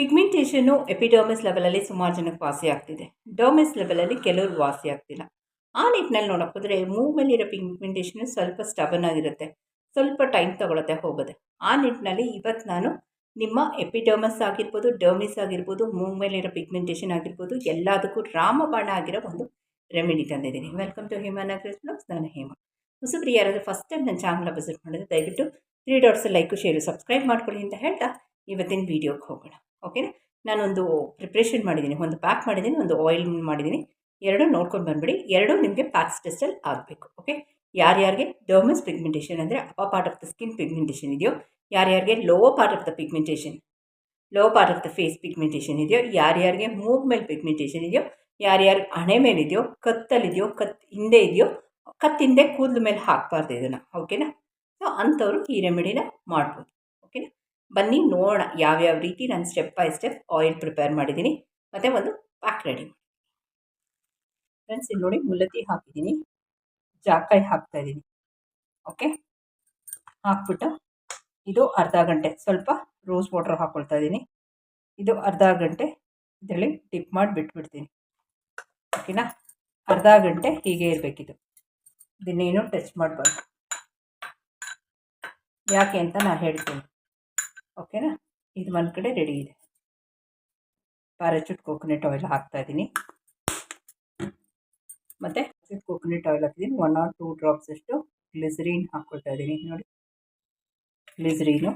ಪಿಗ್ಮೆಂಟೇಷನ್ನು epidermis ಲೆವೆಲಲ್ಲಿ ಸುಮಾರು ಜನಕ್ಕೆ ವಾಸಿ ಆಗ್ತಿದೆ. ಡರ್ಮಿಸ್ ಲೆವೆಲಲ್ಲಿ ಕೆಲವರು ವಾಸಿ ಆಗ್ತಿಲ್ಲ. ಆ ನಿಟ್ಟಿನಲ್ಲಿ ನೋಡೋಕ್ಕೋದ್ರೆ ಮೇಲಿರೋ ಪಿಗ್ಮೆಂಟೇಷನ್ ಸ್ವಲ್ಪ ಸ್ಟಬನ್ ಆಗಿರುತ್ತೆ. ಸ್ವಲ್ಪ ಟೈಮ್ ತಗೊಳತ್ತೆ ಹೋಗೋದೆ. ಆ ನಿಟ್ಟಿನಲ್ಲಿ ಇವತ್ತು ನಾನು ನಿಮ್ಮ ಎಪಿಡರ್ಮಸ್ ಆಗಿರ್ಬೋದು, ಡರ್ಮಿಸ್ ಆಗಿರ್ಬೋದು ಮೇಲಿರೋ ಪಿಗ್ಮೆಂಟೇಷನ್ ಆಗಿರ್ಬೋದು, ಎಲ್ಲದಕ್ಕೂ ರಾಮಬಾಣ ಆಗಿರೋ ಒಂದು ರೆಮಿಡಿ ತಂದಿದ್ದೀನಿ. ವೆಲ್ಕಮ್ ಟು ಹೇಮಾನಗರ್ ಬ್ಲಾಗ್ಸ್ ನಾನು ಹೇಮ. ಹೊಸಬ್ರಿ ಯಾರಾದರೂ ಫಸ್ಟ್ ಟೈಮ್ ನನ್ನ ಚಾನಲ್ ವಿಸಿಟ್ ಮಾಡಿದ್ರೆ ದಯವಿಟ್ಟು three dots like share subscribe ಮಾಡ್ಕೊಳ್ಳಿ ಅಂತ ಹೇಳ್ತಾ ಇವತ್ತಿನ ವೀಡಿಯೋಗೆ ಹೋಗೋಣ. ಓಕೆನಾ ನಾನೊಂದು ಪ್ರಿಪ್ರೇಷನ್ ಮಾಡಿದ್ದೀನಿ. ಒಂದು ಪ್ಯಾಕ್ ಮಾಡಿದ್ದೀನಿ, ಒಂದು ಆಯಿಲ್ ಮಾಡಿದ್ದೀನಿ. ಎರಡು ನೋಡ್ಕೊಂಡು ಬಂದುಬಿಡಿ. ಎರಡು ನಿಮಗೆ ಪ್ಯಾಕ್ಸ್ ಟೆಸ್ಟಲ್ಲಿ ಆಗಬೇಕು. ಓಕೆ ಯಾರ್ಯಾರಿಗೆ ಡರ್ಮಸ್ ಪಿಗ್ಮೆಂಟೇಷನ್ ಅಂದರೆ upper part of the skin pigmentation ಇದೆಯೋ, ಯಾರ್ಯಾರಿಗೆ low part of the pigmentation low part of the face pigmentation ಇದೆಯೋ, ಯಾರ್ಯಾರಿಗೆ ಮೂಗ್ ಮೇಲೆ ಪಿಗ್ಮೆಂಟೇಷನ್ ಇದೆಯೋ, ಯಾರ್ಯಾರು ಹಣೆ ಮೇಲಿದೆಯೋ ಕತ್ತಲ್ಲಿದೆಯೋ ಕತ್ ಹಿಂದೆ ಇದೆಯೋ ಕತ್ತಿಂದೆ ಕೂದಲು ಮೇಲೆ ಹಾಕಬಾರ್ದು ಇದನ್ನು. ಓಕೆನಾ ಸೊ ಅಂಥವ್ರು ಈ ರೆಮಿಡಿನ ಮಾಡ್ಬೋದು. ಬನ್ನಿ, ನೋಡೋಣ ಯಾವ್ಯಾವ ರೀತಿ ನಾನು step by step oil prepare ಮಾಡಿದ್ದೀನಿ. ಮತ್ತು ಒಂದು ಪ್ಯಾಕ್ ರೆಡಿ ಫ್ರೆಂಡ್ಸ್ ಇಲ್ಲಿ ನೋಡಿ ಮುಲ್ಲತಿ ಹಾಕಿದ್ದೀನಿ. ಜಾಕಾಯಿ ಹಾಕ್ತಾಯಿದ್ದೀನಿ ಓಕೆ ಹಾಕ್ಬಿಟ್ಟು ಇದು ಅರ್ಧ ಗಂಟೆ ಸ್ವಲ್ಪ ರೋಸ್ ವಾಟರ್ ಹಾಕ್ಕೊಳ್ತಾ ಇದ್ದೀನಿ. ಇದು ಅರ್ಧ ಗಂಟೆ ಇದರಲ್ಲಿ ಡಿಪ್ ಮಾಡಿ ಬಿಟ್ಬಿಡ್ತೀನಿ. ಓಕೆನಾ ಅರ್ಧ ಗಂಟೆ ಹೀಗೆ ಇರಬೇಕಿದು. ಇದನ್ನೇನು ಟಚ್ ಮಾಡಬಾರ್ದು. ಯಾಕೆ ಅಂತ ನಾನು ಹೇಳ್ತೀನಿ. ಓಕೆನಾ? ಇದು ಒಂದು ಕಡೆ ರೆಡಿ ಇದೆ. ಪ್ಯಾರಾಚೂಟ್ ಕೋಕೋನಟ್ ಆಯಿಲ್ ಹಾಕ್ತಾಯಿದ್ದೀನಿ ಮತ್ತು ಕೋಕೋನಟ್ ಆಯಿಲ್ ಹಾಕಿದ್ದೀನಿ. ಒನ್ ಆರ್ ಟೂ ಡ್ರಾಪ್ಸ್ ಅಷ್ಟು ಗ್ಲಿಸರೀನ್ ಹಾಕ್ಕೊಳ್ತಾ ಇದ್ದೀನಿ. ನೋಡಿ. ಗ್ಲಿಸರೀನು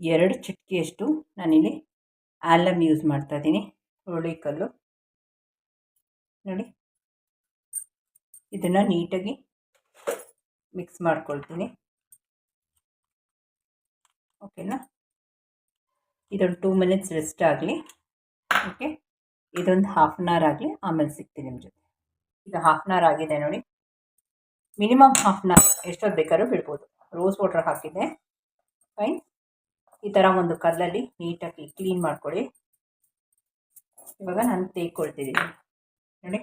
ಎರಡು ಚಿಟಿಕೆಯಷ್ಟು ನಾನಿಲ್ಲಿ ಆಲಮ್ ಯೂಸ್ ಮಾಡ್ತಾ ಇದ್ದೀನಿ. ಹುರುಳಿಕಲ್ಲು ನೋಡಿ. ಇದನ್ನು ನೀಟಾಗಿ ಮಿಕ್ಸ್ ಮಾಡ್ಕೊಳ್ತೀನಿ. ಓಕೆನಾ ಇದೊಂದು ಟೂ ಮಿನಿಟ್ಸ್ ರೆಸ್ಟ್ ಆಗಲಿ ಓಕೆ ಇದೊಂದು ಹಾಫ್ ಆನ್ ಅವರ್ ಆಗಲಿ, ಆಮೇಲೆ ಸಿಗ್ತೀನಿ ನಿಮ್ಮ ಜೊತೆ. ಈಗ ಹಾಫ್ ಆನ್ ಅವರ್ ಆಗಿದೆ ನೋಡಿ. ಮಿನಿಮಮ್ ಹಾಫ್ ಆನ್ ಅವರ್ ಎಷ್ಟೊತ್ತು ಬೇಕಾದ್ರೂ ಬಿಡ್ಬೋದು. ರೋಸ್ ವಾಟರ್ ಹಾಕಿದೆ ಫೈನ್ ಈ ಥರ ಒಂದು ಕಲ್ಲಲ್ಲಿ ನೀಟಾಗಿ ಕ್ಲೀನ್ ಮಾಡ್ಕೊಳ್ಳಿ. ಇವಾಗ ನಾನು ತೆಗೆಕೊಳ್ತಿದ್ದೀನಿ ನೋಡಿ.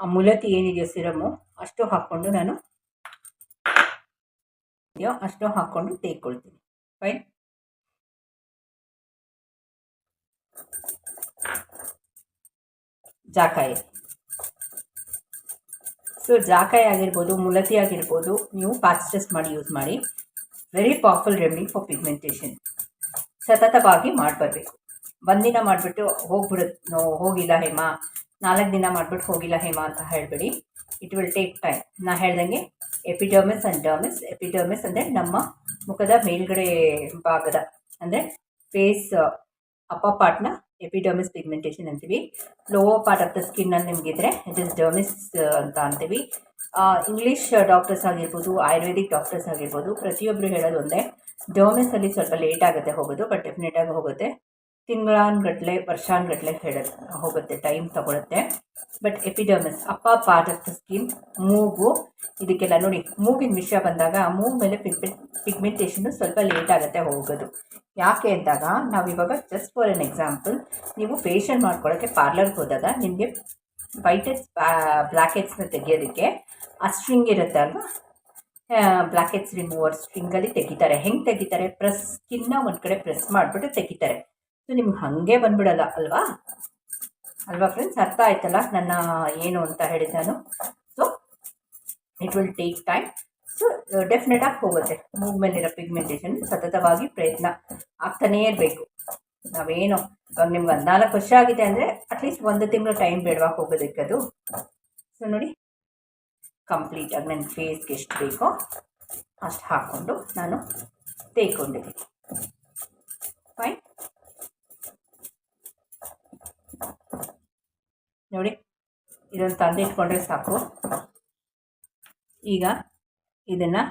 ಆ ಮುಲತಿ ಏನಿದೆಯೋ ಸಿರಮು ಅಷ್ಟು ಹಾಕ್ಕೊಂಡು ನಾನು ಇದೆಯೋ ಅಷ್ಟು ಹಾಕ್ಕೊಂಡು ತೇಗ್ಕೊಳ್ತೀನಿ ಫೈನ್ ಜಾಕಾಯಿ. ಸೊ ಜಾಕಾಯಿ ಆಗಿರ್ಬೋದು ಮುಲತಿ ಆಗಿರ್ಬೋದು, ನೀವು ಟೆಸ್ಟ್ ಮಾಡಿ ಯೂಸ್ ಮಾಡಿ. Very powerful remedy for pigmentation ಸತತವಾಗಿ ಮಾಡಿಬರ್ಬೇಕು. ಒಂದಿನ ಮಾಡಿಬಿಟ್ಟು ಹೋಗ್ಬಿಡುತ್ತೆ ಹೋಗಿಲ್ಲ ಹೇಮಾ. ನಾಲ್ಕು ದಿನ ಮಾಡಿಬಿಟ್ಟು ಹೋಗಿಲ್ಲ ಹೇಮಾ ಅಂತ ಹೇಳಬೇಡಿ. ಇಟ್ ವಿಲ್ ಟೇಕ್ ಟೈಮ್ ನಾ ಹೇಳ್ದಂಗೆ ಎಪಿಡರ್ಮಿಸ್ ಆ್ಯಂಡ್ ಡರ್ಮಿಸ್ ಎಪಿಡರ್ಮಿಸ್ ಅಂದರೆ ನಮ್ಮ ಮುಖದ ಮೇಲ್ಗಡೆ ಭಾಗದ, ಅಂದರೆ ಫೇಸ್ ಅಪ್ಪ ಪಾರ್ಟ್ನ ಎಪಿಡರ್ಮಿಸ್ ಪಿಗ್ಮೆಂಟೇಷನ್ ಅಂತೀವಿ. ಲೋವರ್ ಪಾರ್ಟ್ ಆಫ್ ದ ಸ್ಕಿನ್ನಲ್ಲಿ ನಿಮಗಿದ್ರೆ ಇಟ್ ಇಸ್ ಡರ್ಮಿಸ್ ಅಂತ ಅಂತೀವಿ. ಇಂಗ್ಲೀಷ್ ಡಾಕ್ಟರ್ಸ್ ಆಗಿರ್ಬೋದು ಆಯುರ್ವೇದಿಕ್ ಡಾಕ್ಟರ್ಸ್ ಆಗಿರ್ಬೋದು ಪ್ರತಿಯೊಬ್ಬರು ಹೇಳೋದು ಒಂದೇ. ಡರ್ಮಿಸಲ್ಲಿ ಸ್ವಲ್ಪ ಲೇಟ್ ಆಗುತ್ತೆ ಹೋಗೋದು ಬಟ್ ಡೆಫಿನೆಟಾಗಿ ಹೋಗುತ್ತೆ. ತಿಂಗಳಾನ್ಗಟ್ಲೆ ವರ್ಷಾನ್ಗಟ್ಲೆ ಹೇಳ, ಹೋಗುತ್ತೆ ಟೈಮ್ ತಗೊಳುತ್ತೆ. But epidermis upper part of the skin ಮೂಗು, ಇದಕ್ಕೆಲ್ಲ ನೋಡಿ, ಮೂಗಿನ ವಿಷಯ ಬಂದಾಗ ಮೂಗು ಮೇಲೆ ಪಿಗ್ಮೆಂಟ್ ಪಿಗ್ಮೆಂಟೇಷನ್ನು ಸ್ವಲ್ಪ ಲೇಟ್ ಆಗುತ್ತೆ ಹೋಗೋದು. ಯಾಕೆ ಅಂದಾಗ, ನಾವು ಇವಾಗ ಜಸ್ಟ್ ಫಾರ್ ಎನ್ ಎಕ್ಸಾಂಪಲ್ ನೀವು ಫೇಶಿಯಲ್ ಮಾಡ್ಕೊಳ್ಳೋಕ್ಕೆ ಪಾರ್ಲರ್ಗೆ ಹೋದಾಗ ನಿಮಗೆ ವೈಟ್ ಹೆಡ್ಸ್ ಬ್ಲ್ಯಾಕ್ ಹೆಡ್ಸ್ನ ತೆಗಿಯೋದಕ್ಕೆ ಆ ಸ್ಟ್ರಿಂಗ್ ಇರುತ್ತೆ ಅಲ್ವಾ? ಬ್ಲ್ಯಾಕೆಟ್ಸ್ ರಿಮೂವರ್ ಸ್ಟ್ರಿಂಗಲ್ಲಿ ತೆಗಿತಾರೆ. ಹೆಂಗೆ ತೆಗಿತಾರೆ? ಪ್ರೆಸ್ ಸ್ಕಿನ್ನ ಒಂದು ಕಡೆ ಪ್ರೆಸ್ ಮಾಡಿಬಿಟ್ಟು ತೆಗಿತಾರೆ. ಸೊ ನಿಮ್ಗೆ ಹಾಗೆ ಬಂದ್ಬಿಡಲ್ಲ, ಅಲ್ವಾ? ಅಲ್ವಾ ಫ್ರೆಂಡ್ಸ್ ಅರ್ಥ ಆಯ್ತಲ್ಲ ನನ್ನ ಏನು ಅಂತ ಹೇಳಿದ ನಾನು. So it will take time so ಡೆಫಿನೆಟಾಗಿ ಹೋಗುತ್ತೆ. ಮೂಗ್ ಮೇಲಿರೋ ಪಿಗ್ಮೆಂಟೇಷನ್ ಸತತವಾಗಿ ಪ್ರಯತ್ನ ಆಗ್ತಾನೇ ಇರಬೇಕು. ನಾವೇನು, ಇವಾಗ ನಿಮ್ಗೆ ಹದಿನಾಲ್ಕು ವರ್ಷ ಆಗಿದೆ ಅಂದರೆ ಅಟ್ಲೀಸ್ಟ್ ಒಂದು ತಿಂಗಳು ಟೈಮ್ ಬೇಡವಾ ಹೋಗೋದಿಕ್ಕೆ ಅದು? ಸೊ ನೋಡಿ. ಕಂಪ್ಲೀಟ್ ಕಂಪ್ಲೀಟಾಗಿ ನನ್ನ ಫೇಸ್ಗೆ ಎಷ್ಟು ಬೇಕೋ ಅಷ್ಟು ಹಾಕ್ಕೊಂಡು ನಾನು ತೇಕೊಂಡಿದ್ದೀನಿ ಫೈನ್ ನೋಡಿ, ಇದನ್ನು ತಂದಿಟ್ಕೊಂಡ್ರೆ ಸಾಕು. ಈಗ ಇದನ್ನು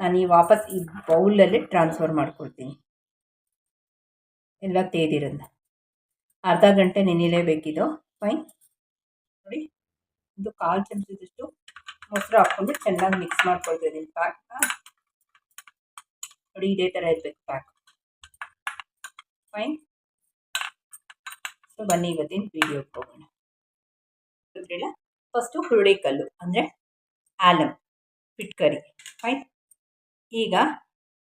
ನಾನು ಈ ವಾಪಸ್ ಈ ಬೌಲಲ್ಲಿ ಟ್ರಾನ್ಸ್ಫರ್ ಮಾಡ್ಕೊಳ್ತೀನಿ ಎಲ್ಲ ತೇದಿರೋದು ಅರ್ಧ ಗಂಟೆ ನೆನೆಯಲೇಬೇಕಿದು ಫೈನ್ ನೋಡಿ, ಒಂದು ಕಾಲು ಚಮಚದಷ್ಟು ಮೊಸರು ಹಾಕ್ಕೊಂಡು ಚೆನ್ನಾಗಿ ಮಿಕ್ಸ್ ಮಾಡ್ಕೊಳ್ತಿದ್ದೀನಿ ಪ್ಯಾಕ್ ನೋಡಿ, ಇದೇ ಥರ ಇರಬೇಕು ಪ್ಯಾಕ್ ಫೈನ್ ಸೊ ಬನ್ನಿ ಇವತ್ತಿನ ವೀಡಿಯೋಗೆ ಹೋಗೋಣ. ಫಸ್ಟು ಹುರುಳಿ ಕಲ್ಲು ಅಂದರೆ ಆಲಮ್ ಪಿಟ್ಕರಿ ಫೈನ್ ಈಗ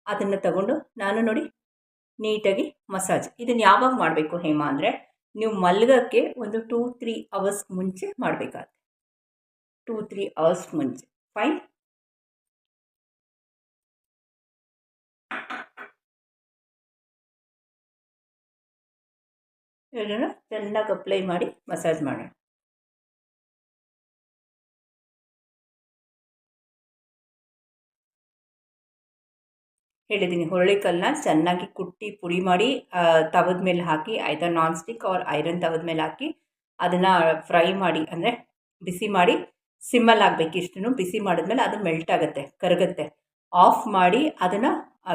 ಅದನ್ನು ತಗೊಂಡು ನಾನು ನೋಡಿ ನೀಟಾಗಿ ಮಸಾಜ್ ಇದನ್ನು ಯಾವಾಗ ಮಾಡಬೇಕು ಹೇಮ ಅಂದರೆ ನೀವು ಮಲ್ಗೋಕ್ಕೆ ಒಂದು ಟೂ ತ್ರೀ ಅವರ್ಸ್ ಮುಂಚೆ ಮಾಡಬೇಕಾಗುತ್ತೆ. ಟೂ ತ್ರೀ ಅವರ್ಸ್ ಮುಂಚೆ ಫೈನ್ ಇದನ್ನು ಚೆನ್ನಾಗಿ ಅಪ್ಲೈ ಮಾಡಿ ಮಸಾಜ್ ಮಾಡೋಣ. ಹೇಳಿದ್ದೀನಿ ಹುರುಳಿಕಲ್ಲನ್ನ ಚೆನ್ನಾಗಿ ಕುಟ್ಟಿ ಪುಡಿ ಮಾಡಿ ತವದ ಮೇಲೆ ಹಾಕಿ ಆಯಿತಾ ನಾನ್ ಸ್ಟಿಕ್ ಆರ್ ಐರನ್ ತವದ ಮೇಲೆ ಹಾಕಿ, ಅದನ್ನು ಫ್ರೈ ಮಾಡಿ, ಅಂದರೆ ಬಿಸಿ ಮಾಡಿ ಸಿಮ್ಮಲ್ಲಿ ಆಗಬೇಕು ಇಷ್ಟನ್ನು, ಬಿಸಿ ಮಾಡಿದ್ಮೇಲೆ ಅದು ಮೆಲ್ಟ್ ಆಗುತ್ತೆ, ಕರಗುತ್ತೆ. ಆಫ್ ಮಾಡಿ ಅದನ್ನು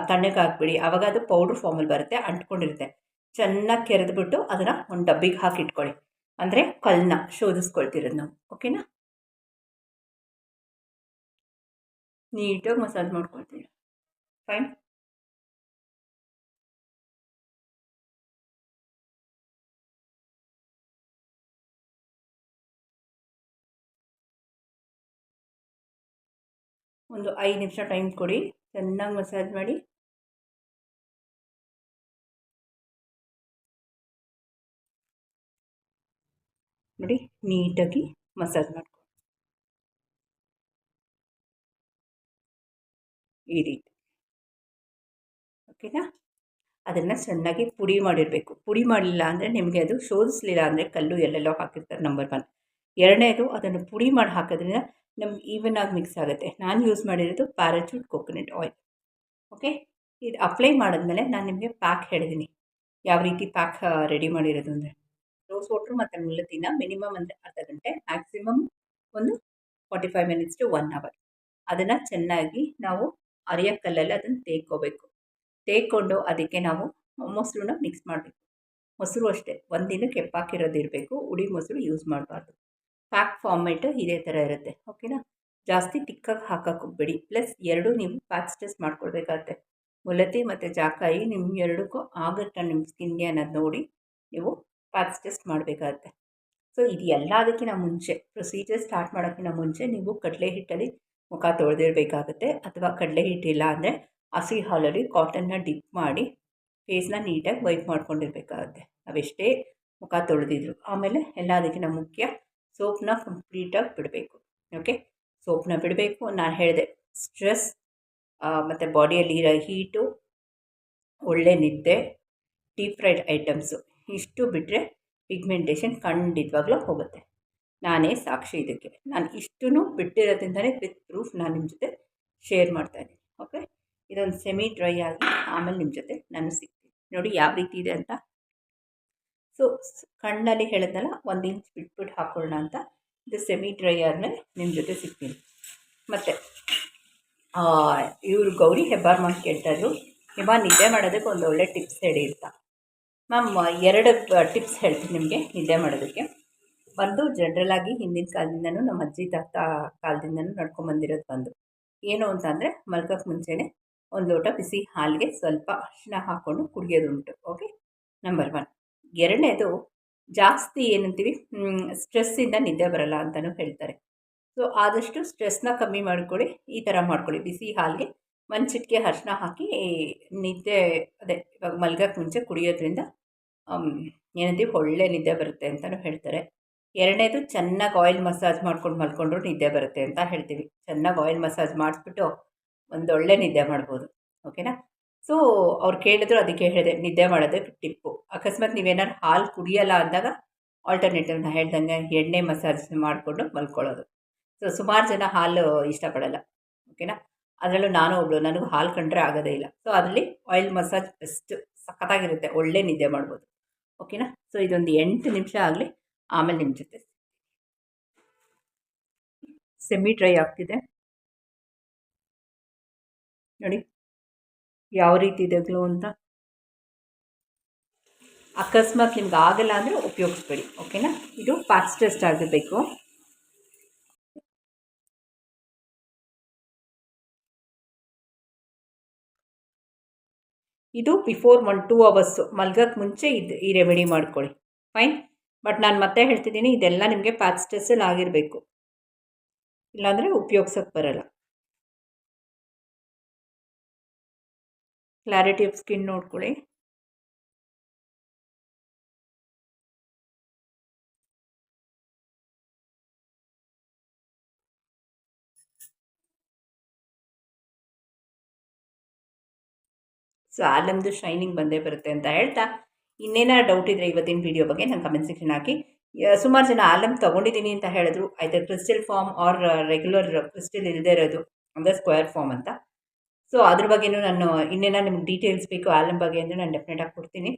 ತಣ್ಣಗೆ ಹಾಕ್ಬಿಡಿ. ಆವಾಗ ಅದು ಪೌಡ್ರ್ ಫಾರ್ಮಲ್ಲಿ ಬರುತ್ತೆ, ಅಂಟ್ಕೊಂಡಿರುತ್ತೆ. ಚೆನ್ನಾಗಿ ಕೆರೆದ್ಬಿಟ್ಟು ಅದನ್ನು ಒಂದು ಡಬ್ಬಿಗೆ ಹಾಕಿ ಇಟ್ಕೊಳ್ಳಿ. ಅಂದರೆ ಕಲ್ಲನ್ನ ಶೋಧಿಸ್ಕೊಳ್ತಿರೋದು ನಾವು. ಓಕೆನಾ? ನೀಟಾಗಿ ಮಸಾಜ್ ಮಾಡ್ಕೊಳ್ತೀವಿ ಫೈನ್ ಒಂದು ಐದು ನಿಮಿಷ ಟೈಮ್ ಕೊಡಿ. ಚೆನ್ನಾಗಿ ಮಸಾಜ್ ಮಾಡಿ. ನೋಡಿ, ನೀಟಾಗಿ ಮಸಾಜ್ ಮಾಡ್ಕೊಳ್ಳಿ ಈ ರೀತಿ. ಓಕೆನಾ ಅದನ್ನು ಚೆನ್ನಾಗಿ ಪುಡಿ ಮಾಡಿರಬೇಕು. ಪುಡಿ ಮಾಡಲಿಲ್ಲ ಅಂದರೆ ನಿಮಗೆ ಅದು ಶೋಧಿಸಲಿಲ್ಲ ಅಂದರೆ ಕಲ್ಲು ಎಲ್ಲೆಲ್ಲೋ ಹಾಕಿರ್ತಾರೆ ನಂಬರ್ ಒನ್ ಎರಡನೇದು ಅದನ್ನು ಪುಡಿ ಮಾಡಿ ಹಾಕೋದ್ರಿಂದ ನಮ್ಗೆ ಈವನ್ ಆಗಿ ಮಿಕ್ಸ್ ಆಗುತ್ತೆ. ನಾನು ಯೂಸ್ ಮಾಡಿರೋದು ಪ್ಯಾರಾಚೂಟ್ ಕೊಕೊನಟ್ ಆಯಿಲ್ ಓಕೆ ಇದು ಅಪ್ಲೈ ಮಾಡಿದ್ಮೇಲೆ ನಾನು ನಿಮಗೆ ಪ್ಯಾಕ್ ಹೇಳಿದ್ದೀನಿ ಯಾವ ರೀತಿ ಪ್ಯಾಕ್ ರೆಡಿ ಮಾಡಿರೋದು ಅಂದರೆ. ರೋಸ್ ವಾಟ್ರು ಮತ್ತು ಮುಲ್ಲತ್ತಿನ ಮಿನಿಮಮ್ ಅಂದರೆ ಅರ್ಧ ಗಂಟೆ ಮ್ಯಾಕ್ಸಿಮಮ್ ಒಂದು forty five minutes to one hour ಅದನ್ನು ಚೆನ್ನಾಗಿ ನಾವು ಅರಿಯ ಕಲ್ಲಲ್ಲಿ ಅದನ್ನು ತೇಗ್ಕೋಬೇಕು. ತೇಗ್ಕೊಂಡು ಅದಕ್ಕೆ ನಾವು ಮೊಸರನ್ನ ಮಿಕ್ಸ್ ಮಾಡಬೇಕು. ಮೊಸರು ಅಷ್ಟೇ. ಒಂದಿನ ದಿನಕ್ಕೆ ಕೆಪ್ಪಾಕಿರೋದು ಇರಬೇಕು. ಉಡಿ ಮೊಸರು ಯೂಸ್ ಮಾಡಬಾರ್ದು. ಪ್ಯಾಕ್ ಫಾರ್ಮೆಟ್ ಇದೇ ಥರ ಇರುತ್ತೆ ಓಕೆನಾ ಜಾಸ್ತಿ ತಿಕ್ಕಾಗಿ ಹಾಕಕ್ಕೆ ಪ್ಲಸ್ ಎರಡು ನೀವು ಪ್ಯಾಕ್ ಟೆಸ್ಟ್ ಮಾಡ್ಕೊಳ್ಬೇಕಾಗತ್ತೆ. ಮುಲತೆ ಮತ್ತು ಜಾಕಾಯಿ ನಿಮ್ಮ ಎರಡಕ್ಕೂ ಆಗುತ್ತಾ ನಿಮ್ಮ ಸ್ಕಿನ್ಗೆ ಅನ್ನೋದು ನೋಡಿ ನೀವು ಪ್ಯಾಕ್ ಟೆಸ್ಟ್ ಮಾಡಬೇಕಾಗತ್ತೆ. ಸೊ ಇದು ಎಲ್ಲದಕ್ಕಿಂತ ಮುಂಚೆ ಪ್ರೊಸೀಜರ್ ಸ್ಟಾರ್ಟ್ ಮಾಡೋಕ್ಕಿಂತ ಮುಂಚೆ ನೀವು ಕಡಲೆ ಹಿಟ್ಟಲ್ಲಿ ಮುಖ ತೊಳೆದಿರಬೇಕಾಗತ್ತೆ. ಅಥವಾ ಕಡಲೆ ಹಿಟ್ಟಿಲ್ಲ ಅಂದರೆ ಹಸಿ ಹಾಲಲ್ಲಿ ಕಾಟನ್ನ ಡಿಪ್ ಮಾಡಿ ಫೇಸ್ನ ನೀಟಾಗಿ ವೈಪ್ ಮಾಡ್ಕೊಂಡಿರ್ಬೇಕಾಗತ್ತೆ. ಅವೆಷ್ಟೇ ಮುಖ ತೊಳೆದಿದ್ರು. ಆಮೇಲೆ ಎಲ್ಲದಕ್ಕಿಂತ ಮುಖ್ಯ ಸೋಪ್ನ ಕಂಪ್ಲೀಟಾಗಿ ಬಿಡಬೇಕು. ಓಕೆ ಸೋಪ್ನ ಬಿಡಬೇಕು. ನಾನು ಹೇಳಿದೆ, ಸ್ಟ್ರೆಸ್ ಮತ್ತು ಬಾಡಿಯಲ್ಲಿರೋ ಹೀಟು, ಒಳ್ಳೆ ನಿದ್ದೆ, ಡೀಪ್ ಫ್ರೈಡ್ ಐಟಮ್ಸು, ಇಷ್ಟು ಬಿಟ್ಟರೆ ಪಿಗ್ಮೆಂಟೇಷನ್ ಖಂಡಿತವಾಗ್ಲೂ ಹೋಗುತ್ತೆ. ನಾನೇ ಸಾಕ್ಷಿ ಇದಕ್ಕೆ. ನಾನು ಇಷ್ಟೂ ಬಿಟ್ಟಿರೋದ್ರಿಂದಲೇ ವಿತ್ ಪ್ರೂಫ್ ನಾನು ನಿಮ್ಮ ಜೊತೆ ಶೇರ್ ಮಾಡ್ತಾಯಿದ್ದೀನಿ ಓಕೆ ಇದೊಂದು ಸೆಮಿ ಡ್ರೈ ಆಗಿ ಆಮೇಲೆ ನಿಮ್ಮ ಜೊತೆ ನಾನು ಸಿಗ್ತೀನಿ. ನೋಡಿ, ಯಾವ ರೀತಿ ಇದೆ ಅಂತ ಸೊ ಕಣ್ಣಲ್ಲಿ ಹೇಳಿದ್ನಲ್ಲ, ಒಂದು ಇಂಚ್ ಬಿಟ್ಬಿಟ್ಟು ಹಾಕೊಳ್ಳೋಣ ಅಂತ. ಇದು ಸೆಮಿ ಡ್ರೈಯರ್ನಲ್ಲಿ ನಿಮ್ಮ ಜೊತೆ ಸಿಗ್ತೀನಿ. ಮತ್ತು ಇವರು ಗೌರಿ ಹೆಬ್ಬಾರ್ ಕೇಳ್ತಾಯಿದ್ರು ನಿಮ್ಮ ನಿದ್ದೆ ಮಾಡೋದಕ್ಕೆ ಒಂದು ಒಳ್ಳೆ ಟಿಪ್ಸ್ ಹೇಳಿ ಅಂತ. ಮ್ಯಾಮ್, ಎರಡು ಟಿಪ್ಸ್ ಹೇಳ್ತೀನಿ ನಿಮಗೆ, ನಿದ್ದೆ ಮಾಡೋದಕ್ಕೆ. ಒಂದು ಜನ್ರಲಾಗಿ ಹಿಂದಿನ ಕಾಲದಿಂದನೂ, ನಮ್ಮ ಅಜ್ಜಿ ತಾತ ಕಾಲದಿಂದನೂ ನಡ್ಕೊಂಬಂದಿರೋದು ಬಂದು ಏನು ಅಂತಂದರೆ ಮಲ್ಕೋಕ್ಕೆ ಮುಂಚೆನೆ ಒಂದು ಲೋಟ ಬಿಸಿ ಹಾಲಿಗೆ ಸ್ವಲ್ಪ ಅರಿಶಿನ ಹಾಕ್ಕೊಂಡು ಕುಡಿಯೋದುಂಟು ಓಕೆ ನಂಬರ್ ಒನ್ ಎರಡನೇದು ಜಾಸ್ತಿ ಏನಂತೀವಿ ಸ್ಟ್ರೆಸ್ಸಿಂದ ನಿದ್ದೆ ಬರಲ್ಲ ಅಂತಲೂ ಹೇಳ್ತಾರೆ. ಸೊ, ಆದಷ್ಟು ಸ್ಟ್ರೆಸ್ನ ಕಮ್ಮಿ ಮಾಡ್ಕೊಳ್ಳಿ, ಈ ಥರ ಮಾಡ್ಕೊಳ್ಳಿ. ಬಿಸಿ ಹಾಲಿಗೆ ಚಿಟಿಕೆ ಅರಿಶಿನ ಹಾಕಿ, ನಿದ್ದೆ, ಅದೇ ಇವಾಗ ಮಲ್ಗಕ್ಕೆ ಮುಂಚೆ ಕುಡಿಯೋದ್ರಿಂದ ಏನಂತೀವಿ ಒಳ್ಳೆ ನಿದ್ದೆ ಬರುತ್ತೆ ಅಂತಲೂ ಹೇಳ್ತಾರೆ. ಎರಡನೇದು ಚೆನ್ನಾಗಿ ಆಯಿಲ್ ಮಸಾಜ್ ಮಾಡ್ಕೊಂಡು ಮಲ್ಕೊಂಡ್ರು ನಿದ್ದೆ ಬರುತ್ತೆ ಅಂತ ಹೇಳ್ತೀವಿ. ಚೆನ್ನಾಗಿ ಆಯಿಲ್ ಮಸಾಜ್ ಮಾಡಿಸ್ಬಿಟ್ಟು ಒಂದೊಳ್ಳೆ ನಿದ್ದೆ ಮಾಡ್ಬೋದು. ಓಕೆನಾ? ಸೊ ಅವ್ರು ಕೇಳಿದ್ರು ಅದಕ್ಕೆ ಹೇಳಿದೆ, ನಿದ್ದೆ ಮಾಡೋದಕ್ಕೆ ಟಿಪ್ಪು. ಅಕಸ್ಮಾತ್ ನೀವೇನಾದ್ರು ಹಾಲು ಕುಡಿಯಲ್ಲ ಅಂದಾಗ ಆಲ್ಟರ್ನೇಟಿವ್ನ ಹೇಳ್ದಂಗೆ ಎಣ್ಣೆ ಮಸಾಜ್ ಮಾಡಿಕೊಂಡು ಮಲ್ಕೊಳ್ಳೋದು. ಸೊ ಸುಮಾರು ಜನ ಹಾಲು ಇಷ್ಟಪಡಲ್ಲ ಓಕೆನಾ ಅದರಲ್ಲೂ ನಾನು ಒಬ್ಬಳು ನನಗೂ ಹಾಲು ಕಂಡ್ರೆ ಆಗೋದೇ ಇಲ್ಲ. ಸೊ ಅದರಲ್ಲಿ ಆಯಿಲ್ ಮಸಾಜ್ ಬೆಸ್ಟ್ ಸಖತ್ತಾಗಿರುತ್ತೆ, ಒಳ್ಳೆ ನಿದ್ದೆ ಮಾಡ್ಬೋದು ಓಕೆನಾ ಸೊ ಇದೊಂದು ಎಂಟು ನಿಮಿಷ ಆಗಲಿ, ಆಮೇಲೆ ನಿಮ್ಮ ಜೊತೆ ಸೆಮಿ ಡ್ರೈ ಆಗ್ತಿದೆ. ನೋಡಿ. ಯಾವ ರೀತಿ ಇದೆ ಗ್ಲೋ ಅಂತ? ಅಕಸ್ಮಾತ್ ನಿಮ್ಗೆ ಆಗಲ್ಲ ಅಂದರೆ ಉಪಯೋಗಿಸ್ಬೇಡಿ, ಓಕೆನಾ? ಇದು ಫಾಸ್ಟೆಸ್ಟ್ ಆಗಬೇಕು ಇದು ಬಿಫೋರ್ ಒನ್ ಟೂ ಅವರ್ಸು ಮಲ್ಗೋಕ್ಕೆ ಮುಂಚೆ ಇದು ಈ ರೆಮಿಡಿ ಮಾಡ್ಕೊಳ್ಳಿ. ಫೈನ್? ಬಟ್ ನಾನು ಮತ್ತೆ ಹೇಳ್ತಿದ್ದೀನಿ, ಇದೆಲ್ಲ ನಿಮಗೆ ಪ್ಯಾಕ್ಸ್ಟೆಸ್ಸಲ್ಲಿ ಆಗಿರಬೇಕು. ಇಲ್ಲಾಂದರೆ ಉಪಯೋಗ್ಸೋಕ್ಕೆ ಬರಲ್ಲ. ಕ್ಲಾರಿಟಿ ಆಫ್ ಸ್ಕಿನ್ ನೋಡ್ಕೊಳ್ಳಿ ಸೊ ಆ ಶೈನಿಂಗ್ ಬಂದೇ ಬರುತ್ತೆ ಅಂತ ಹೇಳ್ತಾ. ಇನ್ನೇನಾರು ಡೌಟ್ ಇದ್ರೆ ಇವತ್ತಿನ ವಿಡಿಯೋ ಬಗ್ಗೆ ನಾನು ಕಮೆಂಟ್ ಸೆಕ್ಷನ್ ಹಾಕಿ. ಸುಮಾರು ಜನ ಆಲಮ್ ತಗೊಂಡಿದ್ದೀನಿ ಅಂತ ಹೇಳಿದ್ರು. ಆಯ್ತು crystal form or regular crystal ಇಲ್ಲದೆ ಇರೋದು. ಅಂದರೆ ಸ್ಕ್ವೇರ್ ಫಾರ್ಮ್ ಅಂತ. ಸೊ ಅದ್ರ ಬಗ್ಗೆನೂ ನಾನು ಇನ್ನೇನ ನಿಮ್ಗೆ ಡೀಟೇಲ್ಸ್ ಬೇಕು ಆಲಮ್ ಬಗ್ಗೆ ಅಂದರೆ ನಾನು ಡೆಫಿನೆಟಾಗಿ ಕೊಡ್ತೀನಿ.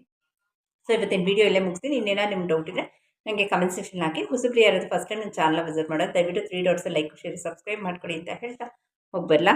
ಸೊ ಇವತ್ತಿನ ವಿಡಿಯೋ ಇಲ್ಲೇ ಮುಗಿಸ್ತೀನಿ. ಇನ್ನೇನ ನಿಮ್ಗೆ ಡೌಟ್ ಇದ್ದರೆ ನನಗೆ ಕಮೆಂಟ್ ಸೆಕ್ಷನ್ ಹಾಕಿ. ಹೊಸಬ್ರಿ ಯಾರಾದ್ರು ಫಸ್ಟ್ ಟೈಮ್ ನನ್ನ ಚಾನಲ್ ವಿಸಿಟ್ ಮಾಡೋದು. ದಯವಿಟ್ಟು three dots like share subscribe ಮಾಡ್ಕೊಳ್ಳಿ ಅಂತ ಹೇಳ್ತಾ ಹೋಗಿ ಬರಲಾ